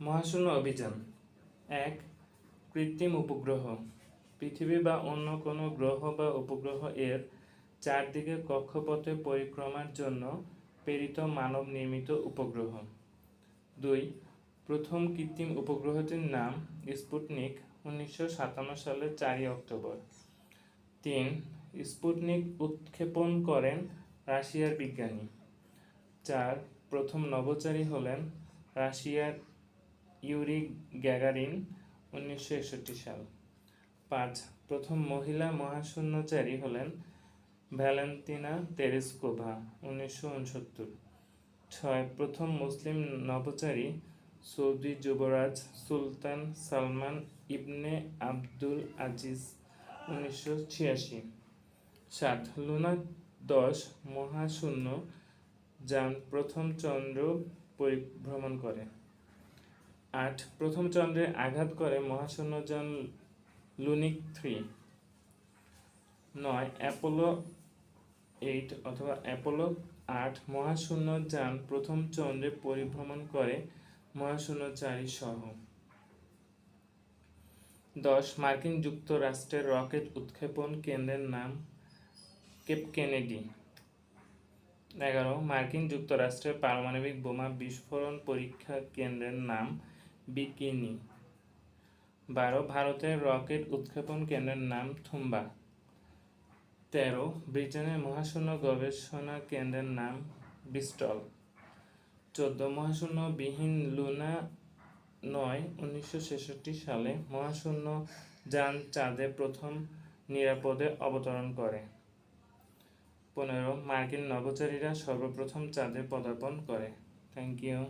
মহাশূন্য অভিযান। এক, কৃত্রিম উপগ্রহ। পৃথিবী বা অন্য কোনো গ্রহ বা উপগ্রহ এর চারদিকে কক্ষপথে পরিক্রমার জন্য প্রেরিত মানব নির্মিত উপগ্রহ। দুই, প্রথম কৃত্রিম উপগ্রহটির নাম স্পুটনিক উনিশশো সাতান্ন সালের চারই অক্টোবর। তিন, স্পুটনিক উৎক্ষেপণ করেন রাশিয়ার বিজ্ঞানী। চার, প্রথম নভোচারী হলেন রাশিয়ার ইউরি গ্যাগারিন উনিশশো একষট্টি সাল। পাঁচ, প্রথম মহিলা মহাশূন্যচারী হলেন ভ্যালেন্তিনা তেরেসকোভা, উনিশশো উনসত্তর। ছয়, প্রথম মুসলিম নভোচারী সৌদি যুবরাজ Sultan Salman ibn Abdul Aziz, উনিশশো ছিয়াশি। সাত, লুনা দশ, মহাশূন্য যান প্রথম চন্দ্র পরিভ্রমণ করে। আট, প্রথম চন্দ্রে আঘাত করে মহাশূন্যযান লুনিক থ্রি। নয়, অ্যাপোলো এইট অথবা অ্যাপোলো আট মহাশূন্য যান প্রথম চন্দ্রে পরিভ্রমণ করে মহাশূন্যচারী সহ। দশ, মার্কিন যুক্তরাষ্ট্রের রকেট উৎক্ষেপণ কেন্দ্রের নাম কেপ কেনেডি। এগারো, মার্কিন যুক্তরাষ্ট্রের পারমাণবিক বোমা বিস্ফোরণ পরীক্ষা কেন্দ্রের নাম বিকিনি। বারো ভারতের রকেট উৎক্ষেপণ কেন্দ্রের নাম থুম্বা। তেরো ব্রিটেনের মহাশূন্য গবেষণা কেন্দ্রের নাম ব্রিস্টল। চোদ্দ মহাশূন্য বিহীন লুনা নয় উনিশশো ছেষট্টি সালে মহাশূন্য যান চাঁদে প্রথম নিরাপদে অবতরণ করে পনেরো মার্কিন নভোচারীরা সর্বপ্রথম চাঁদে পদার্পণ করে থ্যাংক ইউ